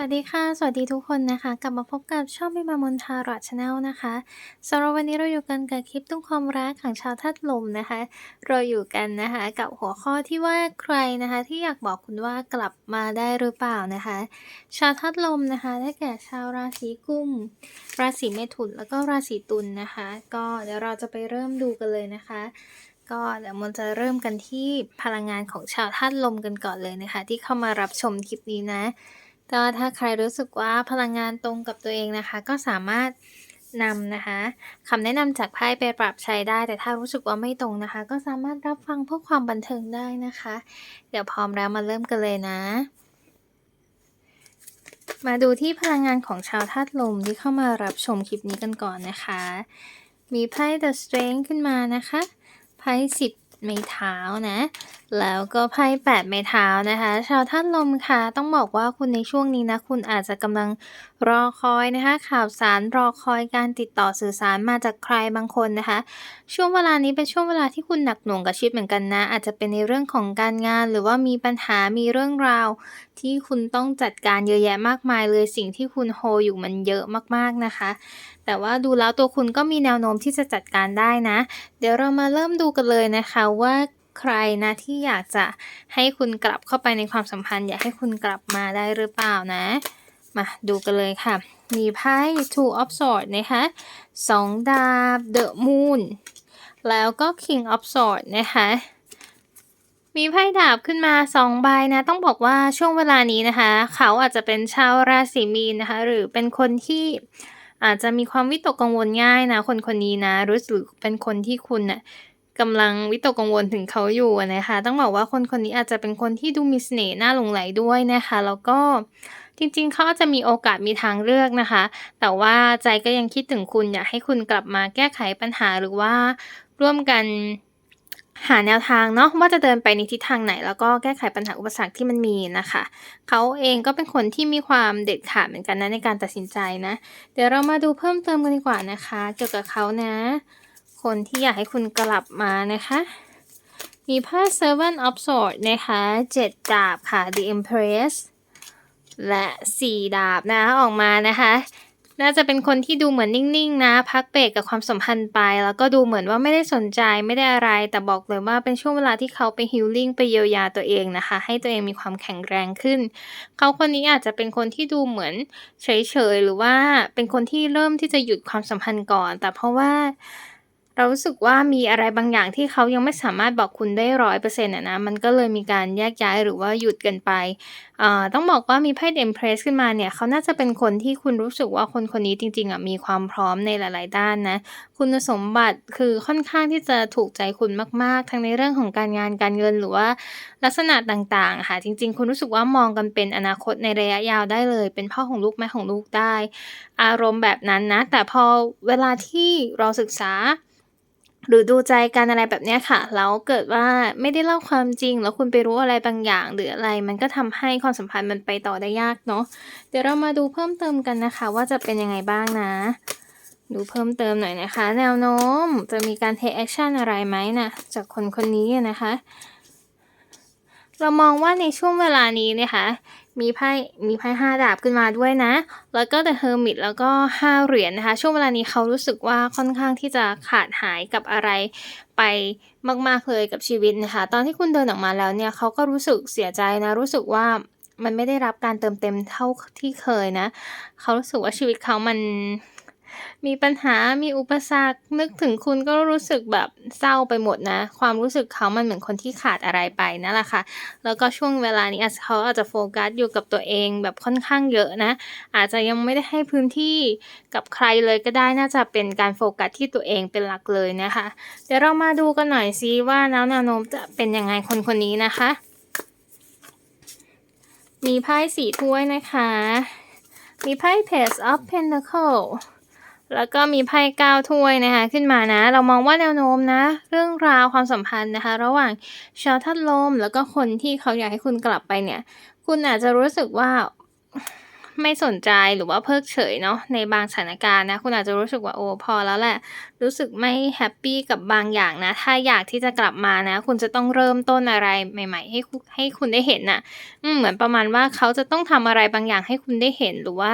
สวัสดีค่ะ สวัสดีทุกคนนะคะ กลับมาพบกับช่องมิมามนทาร์ชาแนลนะคะสำหรับวันนี้เราอยู่กันกับคลิปตุ้งความรักของชาวธาตุลมนะคะ เราอยู่กันนะคะกับหัวข้อที่ว่าใครนะคะ ที่อยากบอกคุณว่ากลับมาได้หรือเปล่านะคะ ชาวธาตุลมนะคะได้แก่ชาวราศีกุม ราศีเมถุนแล้วก็ราศีตุลนะคะ ก็เดี๋ยวเราจะไปเริ่มดูกันเลยนะคะก็เดี๋ยวมันจะเริ่มกันที่พลังงานของชาวธาตุลมกันก่อนเลยนะคะ ที่เข้ามารับชมคลิปนี้นะ ก็ถ้าใครรู้สึกว่าพลังงานตรงกับตัวเองนะคะ ก็สามารถนำนะคะคำแนะนำจากไพ่ไปปรับใช้ได้ แต่ถ้ารู้สึกว่าไม่ตรงนะคะ ก็สามารถรับฟังเพื่อความบันเทิงได้นะคะ เดี๋ยวพร้อมแล้วมาเริ่มกันเลยนะ มาดูที่พลังงานของชาวธาตุลมที่เข้ามารับชมคลิปนี้กันก่อนนะคะ มีไพ่ The Strength ขึ้นมานะคะไพ่สิบไม้เท้านะ แล้วก็ไพ่แปดไม้เท้านะคะ ชาวธาตุลมค่ะ ต้องบอกว่าคุณในช่วงนี้นะ คุณอาจจะกำลังรอคอยนะคะ ข่าวสารรอคอยการติดต่อสื่อสารมาจากใครบางคนนะคะ ช่วงเวลานี้เป็นช่วงเวลาที่คุณหนักหน่วงกับชีวิตเหมือนกันนะ อาจจะเป็นในเรื่องของการงาน หรือว่ามีปัญหามีเรื่องราว ที่คุณต้องจัดการเยอะแยะมากมายเลยสิ่งที่คุณโฮอยู่มันเยอะมากๆนะคะ แต่ว่าดูแล้วตัวคุณก็มีแนวโน้มที่จะจัดการได้นะ เดี๋ยวเรามาเริ่มดูกันเลยนะคะว่า ใครนะที่อยากจะให้คุณกลับเข้าไปในความสัมพันธ์ อยากให้คุณกลับมาได้หรือเปล่านะ มาดูกันเลยค่ะ มีไพ่ two of swords นะคะสองดาบ the moon แล้วก็ king of swords นะคะมีไพ่ดาบขึ้นมาสองใบนะ ต้องบอกว่าช่วงเวลานี้นะคะ เขาอาจจะเป็นชาวราศีมีนนะคะ หรือเป็นคนที่อาจจะมีความวิตกกังวลง่ายนะ คนคนนี้นะรู้สึกเป็นคนที่คุณน่ะ กำลังวิตกกังวลถึงเขาอยู่นะคะ ต้องบอกว่าคนคนนี้อาจจะเป็นคนที่ดูมีเสน่ห์น่าหลงไหลด้วยนะคะ แล้วก็จริงๆ เขาอาจจะมีโอกาสมีทางเลือกนะคะ แต่ว่าใจก็ยังคิดถึงคุณอยากให้คุณกลับมาแก้ไขปัญหาหรือว่าร่วมกันหาแนวทางเนาะว่าจะเดินไปในทิศทางไหน แล้วก็แก้ไขปัญหาอุปสรรคที่มันมีนะคะ เขาเองก็เป็นคนที่มีความเด็ดขาดเหมือนกันนะในการตัดสินใจนะ เดี๋ยวเรามาดูเพิ่มเติมกันดีกว่านะคะ เกี่ยวกับเขานะ คนที่อยากให้คุณกลับมานะคะ มีไพ่ Seven of s w o r d นะคะเจ็ดดาบค่ะ The Empress และสี่ดาบนะออกมานะคะน่าจะเป็นคนที่ดูเหมือนนิ่ง ๆ นะ พักเบรกกับความสัมพันธ์ไป แล้วก็ดูเหมือนว่าไม่ได้สนใจไม่ได้อะไร แต่บอกเลยว่าเป็นช่วงเวลาที่เขาไปฮิลลิ่งไปเยียวยาตัวเองนะคะ ให้ตัวเองมีความแข็งแรงขึ้น เขาคนนี้อาจจะเป็นคนที่ดูเหมือนเฉย ๆ หรือว่าเป็นคนที่เริ่มที่จะหยุดความสัมพันธ์ก่อน แต่เพราะว่า เรารู้สึกว่ามีอะไรบางอย่างที่เขายังไม่สามารถบอกคุณได้ร้อยเปอร์เซ็นต์นะ มันก็เลยมีการแยกย้ายหรือว่าหยุดกันไปอ่าต้องบอกว่ามีไพ่เดมเพรสขึ้นมาเนี่ย เขาน่าจะเป็นคนที่คุณรู้สึกว่าคนคนนี้จริงๆอะมีความพร้อมในหลาย ๆ ด้านนะ คุณสมบัติคือค่อนข้างที่จะถูกใจคุณมากๆ ทั้งในเรื่องของการงานการเงินหรือว่าลักษณะต่างๆ ค่ะ จริง ๆ คุณรู้สึกว่ามองกันเป็นอนาคตในระยะยาวได้เลย เป็นพ่อของลูกแม่ของลูกได้ อารมณ์แบบนั้นนะ แต่พอเวลาที่เราศึกษา หรือดูใจกันอะไรแบบเนี้ยค่ะ แล้วเกิดว่าไม่ได้เล่าความจริง แล้วคุณไปรู้อะไรบางอย่าง หรืออะไร มันก็ทำให้ความสัมพันธ์มันไปต่อได้ยากเนาะ เดี๋ยวเรามาดูเพิ่มเติมกันนะคะ ว่าจะเป็นยังไงบ้างนะ ดูเพิ่มเติมหน่อยนะคะ แนวโน้มจะมีการ take action อะไรไหมนะจากคนคนนี้นะคะ เรามองว่าในช่วงเวลานี้นะคะมีไพ่ มีไพ่ห้าดาบขึ้นมาด้วยนะ แล้วก็ The Hermit แล้วก็ห้าเหรียญนะคะ ช่วงเวลานี้เขารู้สึกว่าค่อนข้างที่จะขาดหายกับอะไรไปมากๆเลยกับชีวิตนะคะ ตอนที่คุณเดินออกมาแล้วเนี่ยเขาก็รู้สึกเสียใจนะ รู้สึกว่ามันไม่ได้รับการเติมเต็มเท่าที่เคยนะ เขารู้สึกว่าชีวิตเขามัน มีปัญหามีอุปสรรค นึกถึงคุณก็รู้สึกแบบเศร้าไปหมดนะ ความรู้สึกเขามันเหมือนคนที่ขาดอะไรไปนั่นแหละค่ะ แล้วก็ช่วงเวลานี้อาจจะเขาอาจจะโฟกัสอยู่กับตัวเองแบบค่อนข้างเยอะนะ อาจจะยังไม่ได้ให้พื้นที่กับใครเลยก็ได้น่าจะเป็นการโฟกัสที่ตัวเองเป็นหลักเลยนะคะ เดี๋ยวเรามาดูกันหน่อยซิว่าแล้วแนวโน้มจะเป็นยังไงคนคนนี้นะคะ มีไพ่สี่ถ้วยนะคะ มีไพ่ Page of Pentacle แล้วก็มีไพ่ก้าถ้วยนะคะขึ้นมานะ เรามองว่าแนวโน้มนะ เรื่องราวความสัมพันธ์นะคะ ระหว่างชาวธาตุลม แล้วก็คนที่เขาอยากให้คุณกลับไปเนี่ย คุณอาจจะรู้สึกว่าไม่สนใจหรือว่าเพิกเฉยเนาะในบางสถานการณ์นะ คุณอาจจะรู้สึกว่าโอ้พอแล้วแหละ รู้สึกไม่แฮปปี้กับบางอย่างนะ ถ้าอยากที่จะกลับมานะ คุณจะต้องเริ่มต้นอะไรใหม่ ๆ ให้ให้คุณได้เห็นน่ะเหมือนประมาณว่าเขาจะต้องทำอะไรบางอย่างให้คุณได้เห็นหรือว่า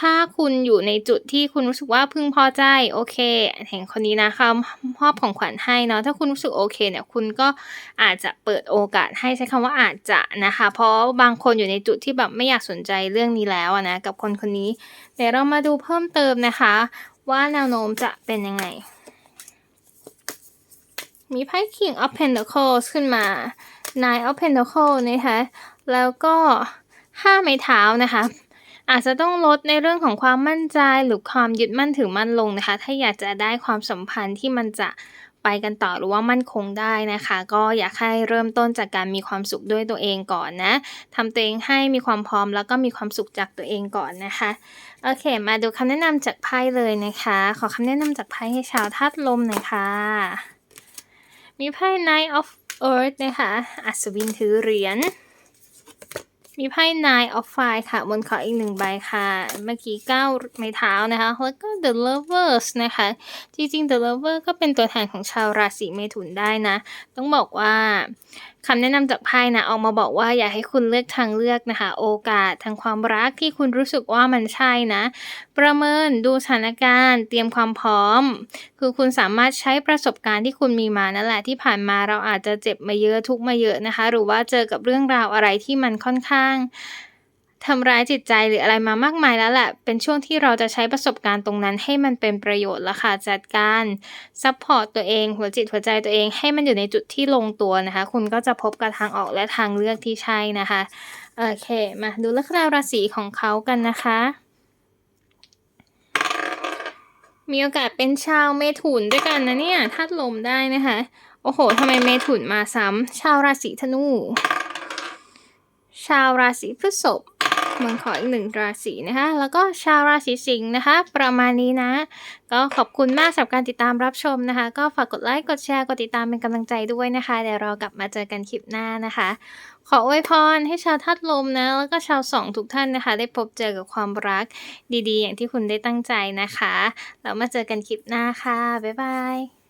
ถ้าคุณอยู่ในจุดที่คุณรู้สึกว่าพึงพอใจโอเคเห็นคนนี้นะเขามอบของขวัญให้เนาะถ้าคุณรู้สึกโอเคเนี่ยคุณก็อาจจะเปิดโอกาสให้ใช้คำว่าอาจจะนะคะ เพราะบางคนอยู่ในจุดที่แบบไม่อยากสนใจเรื่องนี้แล้วนะกับคนคนนี้เดี๋ยวเรามาดูเพิ่มเติมนะคะ ว่าแนวโน้มจะเป็นยังไง มีไพ่ King of Pentacles ขึ้นมา Nine of Pentacles นะคะแล้วก็ห้าไม้เท้านะคะ อาจจะต้องลดในเรื่องของความมั่นใจหรือความยึดมั่นถือมั่นลงนะคะ ถ้าอยากจะได้ความสัมพันธ์ที่มันจะไปกันต่อหรือว่ามั่นคงได้นะคะ ก็อยากให้เริ่มต้นจากการมีความสุขด้วยตัวเองก่อนนะทำตัวเองให้มีความพร้อมแล้วก็มีความสุขจากตัวเองก่อนนะคะโอเค มาดูคำแนะนำจากไพ่เลยนะคะ ขอคำแนะนำจากไพ่ให้ชาวธาตุลมหน่อยค่ะมีไพ่ Knight of Earth นะคะ อัศวินถือเหรียญ มีไพ่ Nine of Fire ค่ะ บนขออีกหนึ่งใบค่ะ เมื่อกี้เก้าไม้เท้านะคะ แล้วก็ The Lovers นะคะ จริงๆ The Lover ก็เป็นตัวแทนของชาวราศีเมถุนได้นะ ต้องบอกว่า คำแนะนำจากไพ่นะออกมาบอกว่าอยากให้คุณเลือกทางเลือกนะคะ โอกาสทางความรักที่คุณรู้สึกว่ามันใช่นะ ประเมินดูสถานการณ์ เตรียมความพร้อม คือคุณสามารถใช้ประสบการณ์ที่คุณมีมานั่นแหละที่ผ่านมาเราอาจจะเจ็บมาเยอะทุกมาเยอะนะคะ หรือว่าเจอกับเรื่องราวอะไรที่มันค่อนข้าง ทำร้ายจิตใจหรืออะไรมามากมายแล้วแหละ เป็นช่วงที่เราจะใช้ประสบการณ์ตรงนั้นให้มันเป็นประโยชน์และค่ะ จัดการซัพพอร์ตตัวเอง หัวจิตหัวใจตัวเองให้มันอยู่ในจุดที่ลงตัวนะคะ คุณก็จะพบกับทางออกและทางเลือกที่ใช่นะคะ โอเค มาดูลัคนาราศีของเขากันนะคะ มีโอกาสเป็นชาวเมถุนด้วยกันนะเนี่ยธาตุลมได้นะคะ โอ้โหทำไมเมถุนมาซ้ำชาวราศีธนู ชาวราศีพฤษภ เมืองขออีกหนึ่งราศีนะคะ แล้วก็ชาวราศีสิงห์นะคะ ประมาณนี้นะ ก็ขอบคุณมากสำหรับการติดตามรับชมนะคะ ก็ฝากกดไลค์กดแชร์กดติดตามเป็นกำลังใจด้วยนะคะ เดี๋ยวเรากลับมาเจอกันคลิปหน้านะคะ ขออวยพรให้ชาวธาตุลมนะ แล้วก็ชาวสองทุกท่านนะคะ ได้พบเจอกับความรักดีๆ อย่างที่คุณได้ตั้งใจนะคะแล้วมาเจอกันคลิปหน้าค่ะบ๊ายบาย